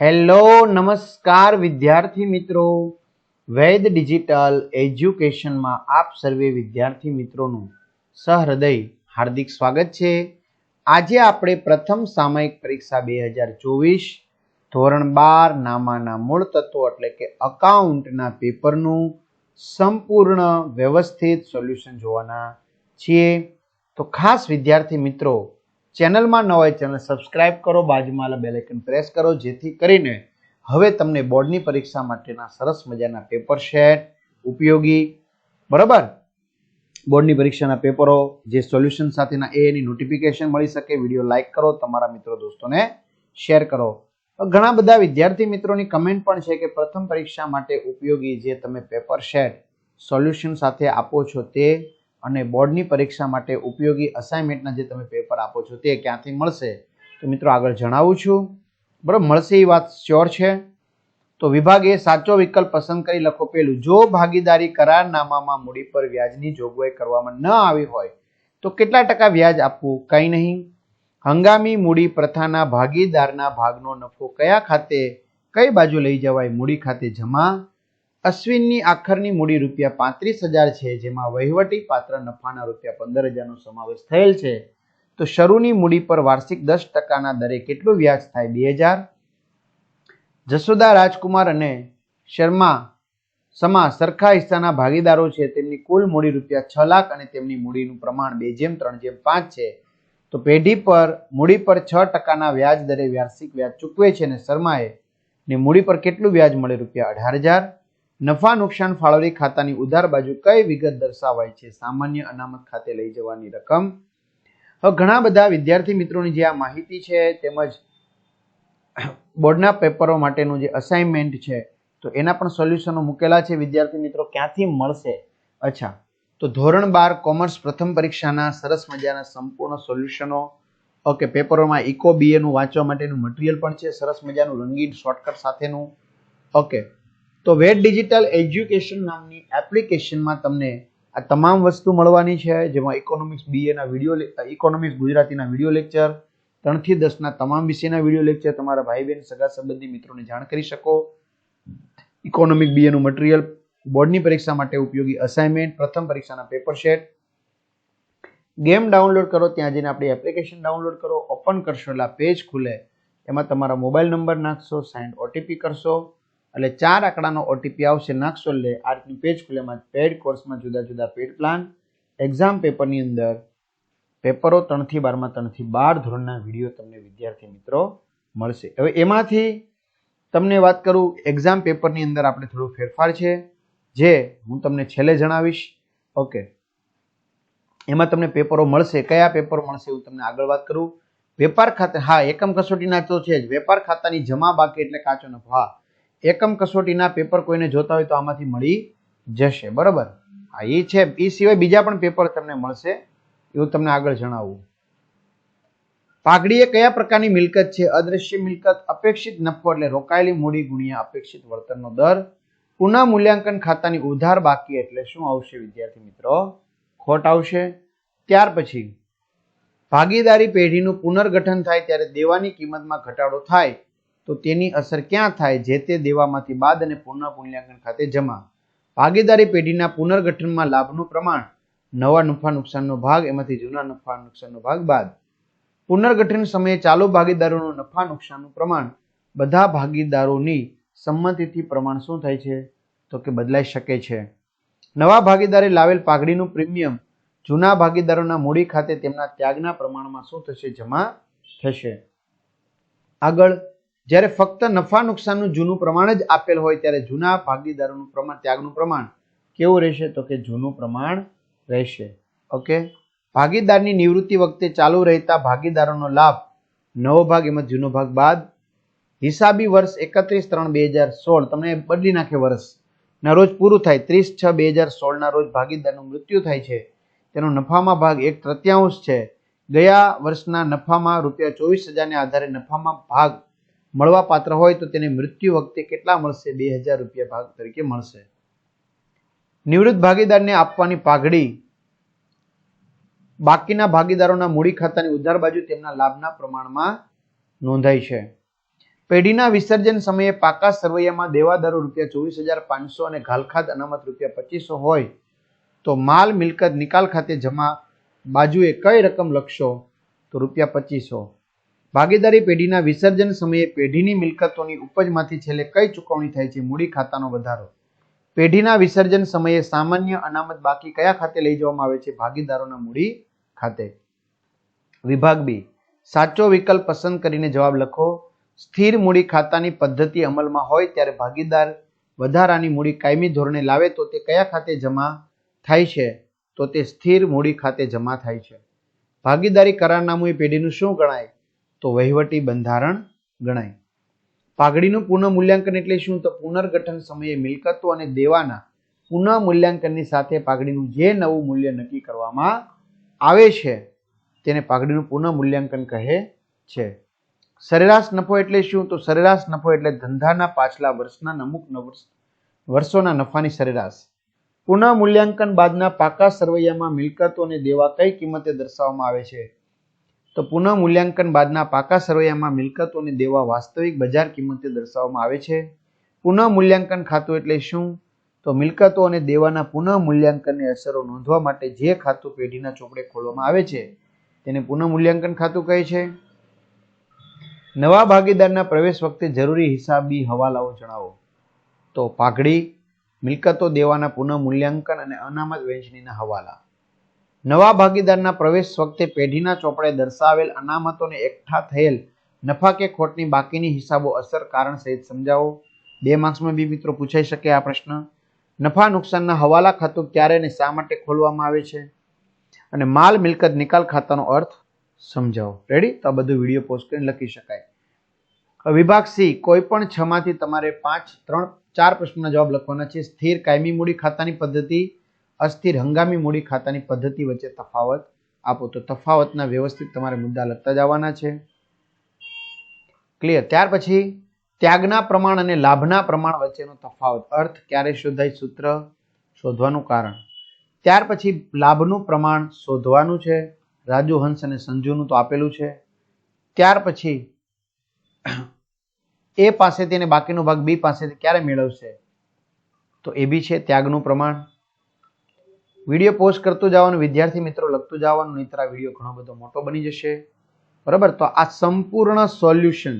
Hello, નમસ્કાર વિદ્યાર્થી મિત્રો. વૈદ ડિજિટલ એજ્યુકેશનમાં આપ સર્વે વિદ્યાર્થી મિત્રોનું સહૃદય, હાર્દિક સ્વાગત છે. આજે આપણે પ્રથમ સામયિક પરીક્ષા બે હજાર ચોવીસ, ધોરણ બાર નામાના મૂળ તત્વો એટલે કે અકાઉન્ટના પેપરનું સંપૂર્ણ વ્યવસ્થિત સોલ્યુશન જોવાના છીએ. તો ખાસ વિદ્યાર્થી મિત્રો ચેનલમાં ન હોય ચેનલ સબસ્ક્રાઇબ કરો, બાજુમાં બેલ આઇકન પ્રેસ કરો, જેથી કરીને હવે તમને બોર્ડની પરીક્ષા માટેના સરસ મજાના પેપર સેટ ઉપયોગી. બરાબર? બોર્ડની પરીક્ષાના પેપરો, જે સોલ્યુશન સાથેના એ એની નોટિફિકેશન મળી શકે, વીડિયો લાઇક કરો, તમારા મિત્રો દોસ્તોને શેર કરો. ઘણા બધા વિદ્યાર્થી મિત્રોની કમેન્ટ પણ છે કે પ્રથમ પરીક્ષા માટે ઉપયોગી જે તમે પેપર સેટ સોલ્યુશન સાથે આપો છો તે અને બોર્ડની પરીક્ષા માટે ઉપયોગી અસાઇનમેન્ટના જે તમે પેપર આપો છો તે ક્યાંથી મળશે? તો મિત્રો આગળ જણાવું છું. બરાબર, મળશે એ વાત શ્યોર છે. તો વિભાગે સાચો વિકલ્પ પસંદ કરી લખો પેલું. જો ભાગીદારી કરારનામામાં મૂડી પર વ્યાજની જોગવાઈ કરવામાં ન આવી હોય, તો કેટલા ટકા વ્યાજ આપવું? કંઈ નહીં. હંગામી મૂડી પ્રથાના ભાગીદારના ભાગનો નફો કયા ખાતે, કઈ બાજુ લઈ જવાય? મૂડી ખાતે જમા. અશ્વિનની આખરની મૂડી રૂપિયા પાંત્રીસ હજાર છે, જેમાં વહીવટી પાત્ર નફાના રૂપિયા પંદર હજારનો સમાવેશ થયેલ છે. તો શરૂની મૂડી પર વાર્ષિક દસ ટકાના દરે કેટલું વ્યાજ થાય? બે હજાર. જશોદા રાજકુમાર અને શર્મા સમા સરખા હિસ્સાના ભાગીદારો છે. તેમની કુલ મૂડી રૂપિયા છ લાખ અને તેમની મૂડીનું પ્રમાણ બે જેમ, ત્રણ જેમ, પાંચ છે. તો પેઢી પર, મૂડી પર છ ટકાના વ્યાજ દરે વાર્ષિક વ્યાજ ચૂકવે છે અને શર્માએ ને મૂડી પર કેટલું વ્યાજ મળે? રૂપિયા અઢાર હજાર. નફા નુકસાન ફાળવણી ખાતાની ઉધાર બાજુ કઈ વિગત દર્શાવાય છે? સામાન્ય અનામત ખાતે લઈ જવાની રકમ? ઘણા બધા વિદ્યાર્થી મિત્રોની જે આ માહિતી છે તેમજ બોર્ડના પેપરો માટેનું જે અસાઇનમેન્ટ છે, તો એના પણ સોલ્યુશનો મૂકેલા છે. વિદ્યાર્થી મિત્રો, ક્યાંથી મળશે? અચ્છા, તો ધોરણ બાર કોમર્સ પ્રથમ પરીક્ષાના સરસ મજાના સંપૂર્ણ સોલ્યુશનો ઓકે, પેપરોમાં ઇકો બીએનું વાંચવા માટેનું મટીરિયલ પણ છે. સરસ મજાનું રંગીન શોર્ટકટ સાથેનું. ઓકે તો વેટ ડિજિટલ એજ્યુકેશન નામની એપ્લિકેશનમાં તમને આ તમામ વસ્તુ મળવાની છે, જેમાં ઇકોનોમિક્સ બીએના વીડિયો ઇકોનોમિક્સ ગુજરાતીના વીડિયો લેક્ચર ત્રણથી દસના તમામ વિષયના વીડિયો લેક્ચર તમારા ભાઈ બહેન સગા સંબંધી મિત્રોને જાણ કરી શકો. ઇકોનોમિક બીએનું મટીરિયલ બોર્ડની પરીક્ષા માટે ઉપયોગી અસાઇનમેન્ટ પ્રથમ પરીક્ષાના પેપર સેટ ગેમ ડાઉનલોડ કરો, ત્યાં જઈને આપણી એપ્લિકેશન ડાઉનલોડ કરો, ઓપન કરશો એટલે પેજ ખુલે. એમાં તમારા મોબાઈલ નંબર નાખશો સાઇન ઓટીપી કરશો. એટલે ચાર આંકડાનો ઓટીપી આવશે નાખશો એટલે આ રીતનું પેજ ખુલે એમાં પેડ કોર્સમાં જુદા જુદા પેડ પ્લાન એક્ઝામ પેપરની અંદર પેપરો ત્રણથી બારમાં, ત્રણથી બાર ધોરણના વીડિયો તમને વિદ્યાર્થી મિત્રો મળશે. હવે એમાંથી તમને વાત કરું એક્ઝામ પેપરની અંદર આપણે થોડું ફેરફાર છે, જે હું તમને છેલ્લે જણાવીશ. ઓકે એમાં તમને પેપરો મળશે. કયા પેપરો મળશે એવું તમને આગળ વાત કરું. વેપાર ખાતે, હા, એકમ કસોટીના તો છે જ. વેપાર ખાતાની જમા બાકી એટલે કાચો નફો. હા. એકમ કસોટીના પેપર કોઈને જોતા હોય તો આમાંથી મળી જશે. બરોબર? હા એ છે. એ સિવાય બીજા પણ પેપર તમને મળશે. એવું તમને આગળ જણાવું. પાઘડી એ કયા પ્રકારની મિલકત છે? અદ્રશ્ય મિલકત, અપેક્ષિત નફો એટલે રોકાયેલી મૂડી ગુણ્યા અપેક્ષિત વર્તનનો દર. પુનઃ મૂલ્યાંકન ખાતાની ઉધાર બાકી એટલે શું આવશે વિદ્યાર્થી મિત્રો? ખોટ આવશે. ત્યાર પછી, ભાગીદારી પેઢીનું પુનર્ગઠન થાય ત્યારે દેવાની કિંમતમાં ઘટાડો થાય. તો તેની અસર ક્યાં થાય જે તે દેવામાંથી બાદ અને પુનઃ મૂલ્યાંકન ખાતે જમા? ભાગીદારી પેઢીના પુનર્ગઠનમાં લાભનું પ્રમાણ? નવા નફા નુકસાનનો ભાગ, એમાંથી જૂના નફા નુકસાનનો ભાગ બાદ. પુનર્ગઠન સમયે ચાલુ ભાગીદારોનું નફા નુકસાનનું પ્રમાણ? બધા ભાગીદારોની સંમતિથી પ્રમાણ શું થાય છે? તો કે બદલાઈ શકે છે. નવા ભાગીદારે લાવેલ પાઘડીનું પ્રીમિયમ જૂના ભાગીદારોના મૂડી ખાતે તેમના ત્યાગના પ્રમાણમાં શું થશે? જમા થશે. આગળ જ્યારે ફક્ત નફા નુકસાનનું જૂનું પ્રમાણ જ આપેલ હોય ત્યારે જૂના ભાગીદારોનું પ્રમાણ, ત્યાગનું પ્રમાણ કેવું રહેશે? તો કે જૂનું પ્રમાણ રહેશે. ઓકે? ભાગીદારની નિવૃત્તિ વખતે ચાલુ રહેતા ભાગીદારોનો લાભ નવો ભાગ એમાં જૂનો ભાગ બાદ હિસાબી વર્ષ એકત્રીસ ત્રણ બે હજાર સોળ, તમને બદલી નાખે વર્ષ. ના, રોજ પૂરું થાય ત્રીસ છ બે હજાર સોળના રોજ ભાગીદારનું મૃત્યુ થાય છે. તેનો નફામાં ભાગ એક તૃતીયાંશ છે. ગયા વર્ષના નફામાં રૂપિયા ચોવીસ હજારને આધારે નફામાં ભાગ મળવા પાત્ર હોય તો તેને મૃત્યુ વખતે કેટલા મળશે? બે હજાર રૂપિયા ભાગ તરીકે મળશે. નિવૃત્ત ભાગીદારને આપવાની પાઘડી. બાકીના ભાગીદારોના મૂડી ખાતાની ઉધાર બાજુ તેમના લાભના પ્રમાણમાં નોંધાય છે. પેઢીના વિસર્જન સમયે પાકા સરવૈયામાં દેવાદારો રૂપિયા ચોવીસ હજાર પાંચસો અને ઘાલખાત અનામત રૂપિયા પચીસો હોય તો માલ મિલકત નિકાલ ખાતે જમા બાજુએ કઈ રકમ લખશો? તો રૂપિયા પચીસો. ભાગીદારી પેઢીના વિસર્જન સમયે પેઢીની મિલકતોની ઉપજમાંથી છેલ્લે કઈ ચૂકવણી થાય છે મૂડી ખાતાનો વધારો? પેઢીના વિસર્જન સમયે સામાન્ય અનામત બાકી કયા ખાતે લઈ જવામાં આવે છે ભાગીદારોના મૂડી ખાતે? વિભાગ બી. સાચો વિકલ્પ પસંદ કરીને જવાબ લખો. સ્થિર મૂડી ખાતાની પદ્ધતિ અમલમાં હોય ત્યારે ભાગીદાર વધારાની મૂડી કાયમી ધોરણે લાવે તો તે કયા ખાતે જમા થાય છે? તો તે સ્થિર મૂડી ખાતે જમા થાય છે. ભાગીદારી કરારનામું એ પેઢીનું શું ગણાય? તો વહીવટી બંધારણ ગણાય. પાઘડીનું પુનઃ મૂલ્યાંકન એટલે શું? તો પુનર્ગઠન સમયે મિલકતો અને દેવાના પુનઃ મૂલ્યાંકનની સાથે પાઘડીનું જે નવું મૂલ્ય નક્કી કરવામાં આવે છે, તેને પાઘડીનું પુનઃ મૂલ્યાંકન કહે છે. સરેરાશ નફો એટલે શું? તો સરેરાશ નફો એટલે ધંધાના પાછલા વર્ષના અમુક વર્ષોના નફાની સરેરાશ. પુનઃ મૂલ્યાંકન બાદના પાકા સરવૈયામાં મિલકતો અને દેવા કઈ કિંમતે દર્શાવવામાં આવે છે? તો પુનઃ મૂલ્યાંકન બાદના પાકા સરવૈયામાં મિલકતોને દેવા વાસ્તવિક બજાર કિંમતે દર્શાવવામાં આવે છે. પુનઃ મૂલ્યાંકન ખાતું એટલે શું? તો મિલકતો અને દેવાના પુનઃ મૂલ્યાંકનની અસરો નોંધવા માટે જે ખાતું પેઢીના ચોપડે ખોલવામાં આવે છે, તેને પુનઃ મૂલ્યાંકન ખાતું કહે છે. નવા ભાગીદારના પ્રવેશ વખતે જરૂરી હિસાબી હવાલાઓ જણાવો. તો પાઘડી, મિલકતો, દેવાના પુનઃ મૂલ્યાંકન અને અનામત વહેંચણીના હવાલા. નવા ભાગીદારના પ્રવેશ વખતે પેઢીના ચોપડે દર્શાવેલ અનામતોને એકઠા થયેલ નફા કે ખોટની બાકીની હિસાબો અસર કારણ સહિત સમજાવો. બે માર્ક્સમાં બી મિત્રો પૂછાઈ શકે આ પ્રશ્ન. નફા નુકસાનના હવાલા ખાતું ક્યારે અને શા માટે ખોલવામાં આવે છે? અને માલ મિલકત નિકાલ ખાતાનો અર્થ સમજાવો. રેડી તો આ બધું વીડિયો પોસ્ટ કરીને લખી શકાય. વિભાગ સી કોઈ પણ છમાંથી તમારે પાંચ, ત્રણ, ચાર પ્રશ્નના જવાબ લખવાના છે. સ્થિર કાયમી મૂડી ખાતાની પદ્ધતિ અસ્થિર હંગામી મૂડી ખાતાની પદ્ધતિ વચ્ચે તફાવત આપો. તો તફાવતના વ્યવસ્થિત તમારે મુદ્દા લખતા જવાના છે. ક્લિયર ત્યાર પછી ત્યાગના પ્રમાણ અને લાભના પ્રમાણ વચ્ચેનો તફાવત. અર્થ ક્યારે શોધાય? સૂત્ર શોધવાનું કારણ. ત્યાર પછી લાભનું પ્રમાણ શોધવાનું છે. રાજુ હંસ અને સંજુનું તો આપેલું છે. ત્યાર પછી એ પાસેથી અને બાકીનો ભાગ બી પાસેથી ક્યારે મેળવશે? તો એ બી છે ત્યાગનું પ્રમાણ. વીડિયો પોસ્ટ કરતું જવાનું, વિદ્યાર્થી મિત્રો લખતું જવાનું, નહીતર આ વીડિયો ઘણો બધો મોટો બની જશે. બરાબર? તો આ સંપૂર્ણ સોલ્યુશન.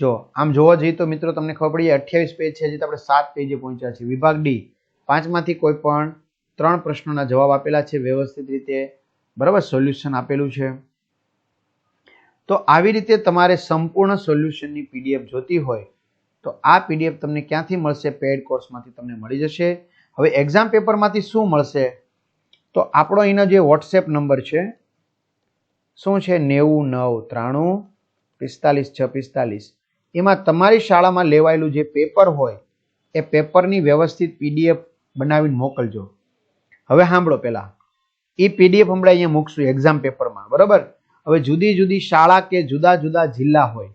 જો, આમ જોવા જઈએ તો મિત્રો તમને ખબર પડી, અઠ્યાવીસ પેજ છે, હજી તો આપણે સાત પેજે પહોંચ્યા છે વિભાગ ડી પાંચમાંથી કોઈ પણ ત્રણ પ્રશ્નોના જવાબ આપેલા છે, વ્યવસ્થિત રીતે. બરાબર? સોલ્યુશન આપેલું છે. તો આવી રીતે તમારે સંપૂર્ણ સોલ્યુશનની પીડીએફ જોતી હોય, તો આ પીડીએફ તમને ક્યાંથી મળશે? પેડ કોર્સમાંથી તમને મળી જશે. હવે એક્ઝામ પેપરમાંથી શું મળશે? તો આપણો અહીંનો જે વોટ્સએપ નંબર છે, શું છે? નેવું, નવ, ત્રાણું, પિસ્તાલીસ, છ, પિસ્તાલીસ. એમાં તમારી શાળામાં લેવાયેલું જે પેપર હોય, એ પેપરની વ્યવસ્થિત પીડીએફ બનાવીને મોકલજો. હવે સાંભળો પહેલાં. એ પીડીએફ હમણાં અહીંયા મૂકશું એક્ઝામ પેપરમાં બરાબર? હવે જુદી જુદી શાળા કે જુદા જુદા જિલ્લા હોય,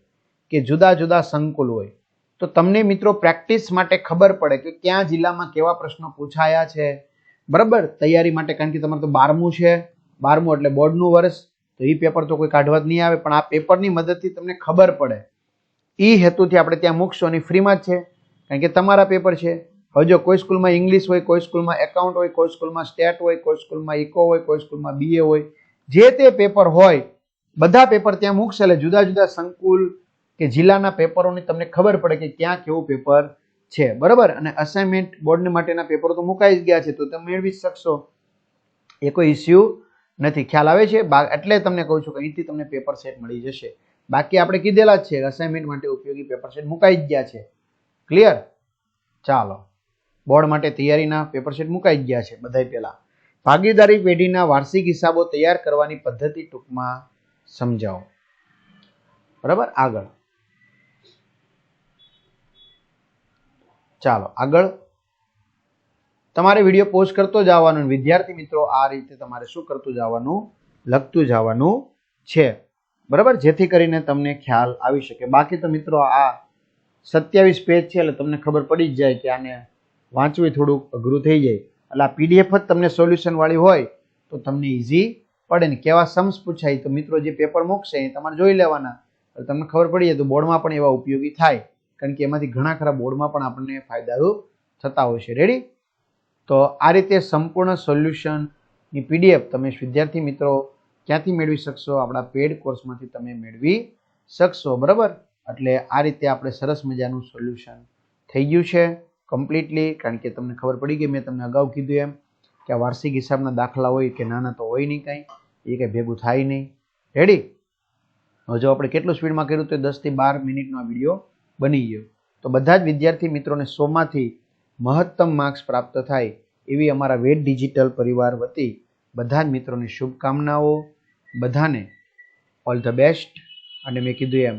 કે જુદા જુદા સંકુલ હોય તો તમને મિત્રો પ્રેક્ટિસ માટે ખબર પડે કે ક્યાં જિલ્લામાં કેવા પ્રશ્નો પૂછાયા છે. બરાબર? તૈયારી માટે, કારણ કે તમારે તો બારમું છે. બારમું એટલે બોર્ડનું વર્ષ. તો એ પેપર તો કોઈ કાઢવા જ નહીં આવે, પણ આ પેપરની મદદથી તમને ખબર પડે. એ હેતુથી આપણે ત્યાં મૂકશું અને ફ્રીમાં જ છે. કારણ કે તમારા પેપર છે. હવે જો કોઈ સ્કૂલમાં ઇંગ્લિશ હોય, કોઈ સ્કૂલમાં એકાઉન્ટ હોય, કોઈ સ્કૂલમાં સ્ટેટ હોય, કોઈ સ્કૂલમાં ઇકો હોય, કોઈ સ્કૂલમાં બીએ હોય, જે તે પેપર હોય, બધા પેપર ત્યાં મૂકશે. એટલે જુદા જુદા સંકુલ કે જિલ્લાના પેપરોની તમને ખબર પડે કે ક્યાં કેવું પેપર છે. બરાબર? અને અસાઇનમેન્ટ બોર્ડને માટેના પેપરો તો મુકાઈ જ ગયા છે. તો તમે મેળવી શકશો. એ કોઈ ઇસ્યુ નથી. ખ્યાલ આવે છે? એટલે તમને કહું છું કે અહીંથી તમને પેપર સેટ મળી જશે. બાકી આપણે કીધેલા જ છે અસાઇનમેન્ટ માટે ઉપયોગી પેપર સેટ મુકાઈ જ ગયા છે. ક્લિયર ચાલો. બોર્ડ માટે તૈયારીના પેપર સેટ મુકાઈ ગયા છે બધાય પહેલા. ભાગીદારી પેઢીના વાર્ષિક હિસાબો તૈયાર કરવાની પદ્ધતિ ટૂંકમાં સમજાવો. બરાબર? આગળ. ચાલો, આગળ. તમારે વીડિયો પોસ્ટ કરતો જવાનું વિદ્યાર્થી મિત્રો આ રીતે તમારે શું કરતું જવાનું? લખતું જવાનું છે. બરાબર? જેથી કરીને તમને ખ્યાલ આવી શકે. બાકી તો મિત્રો આ સત્યાવીસ પેજ છે એટલે તમને ખબર પડી જ જાય કે આને વાંચવી થોડુંક અઘરું થઈ જાય. એટલે આ પીડીએફ જ તમને સોલ્યુશન વાળી હોય તો તમને ઇઝી પડે ને. કેવા સમ્સ પૂછાય તો મિત્રો જે પેપર મૂકશે એ તમારે જોઈ લેવાના. તમને ખબર પડી જાય તો બોર્ડમાં પણ એવા ઉપયોગી થાય. કારણ કે એમાંથી ઘણા ખરા બોર્ડમાં પણ આપણને ફાયદારૂપ થતા હોય છે. રેડી તો આ રીતે સંપૂર્ણ સોલ્યુશનની પીડીએફ તમે વિદ્યાર્થી મિત્રો ક્યાંથી મેળવી શકશો? આપણા પેડ કોર્સમાંથી તમે મેળવી શકશો, બરાબર? એટલે આ રીતે આપણે સરસ મજાનું સોલ્યુશન થઈ ગયું છે કમ્પ્લીટલી કારણ કે તમને ખબર પડી ગઈ, મેં તમને અગાઉ કીધું એમ કે આ વાર્ષિક હિસાબના દાખલા હોય કે નાના તો હોય નહીં કાંઈ, એ કંઈ ભેગું થાય નહીં. રેડી હજુ આપણે કેટલું સ્પીડમાં કર્યું તો દસથી બાર મિનિટનો આ વીડિયો બની ગયો. તો બધા જ વિદ્યાર્થી મિત્રોને સોમાંથી મહત્તમ માર્ક્સ પ્રાપ્ત થાય એવી અમારા વેદ ડિજિટલ પરિવાર વતી બધા જ મિત્રોને શુભકામનાઓ. બધાને ઓલ ધ બેસ્ટ અને મેં કીધું એમ,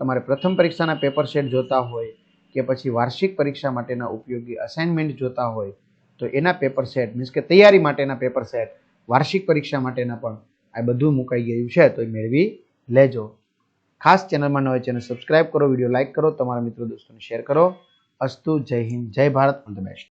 તમારે પ્રથમ પરીક્ષાના પેપર સેટ જોતા હોય કે પછી વાર્ષિક પરીક્ષા માટેના ઉપયોગી અસાઇનમેન્ટ જોતા હોય, તો એના પેપર સેટ મીન્સ કે તૈયારી માટેના પેપર સેટ વાર્ષિક પરીક્ષા માટેના પણ આ બધું મુકાઈ ગયું છે. તો એ મેળવી લેજો. ખાસ ચેનલમાં ન હોય ચેનલ સબસ્ક્રાઇબ કરો વીડિયો લાઇક કરો, તમારા મિત્રો, દોસ્તોને શેર કરો. અસ્તુ, જય હિન્દ, જય ભારત ઓલ ધ બેસ્ટ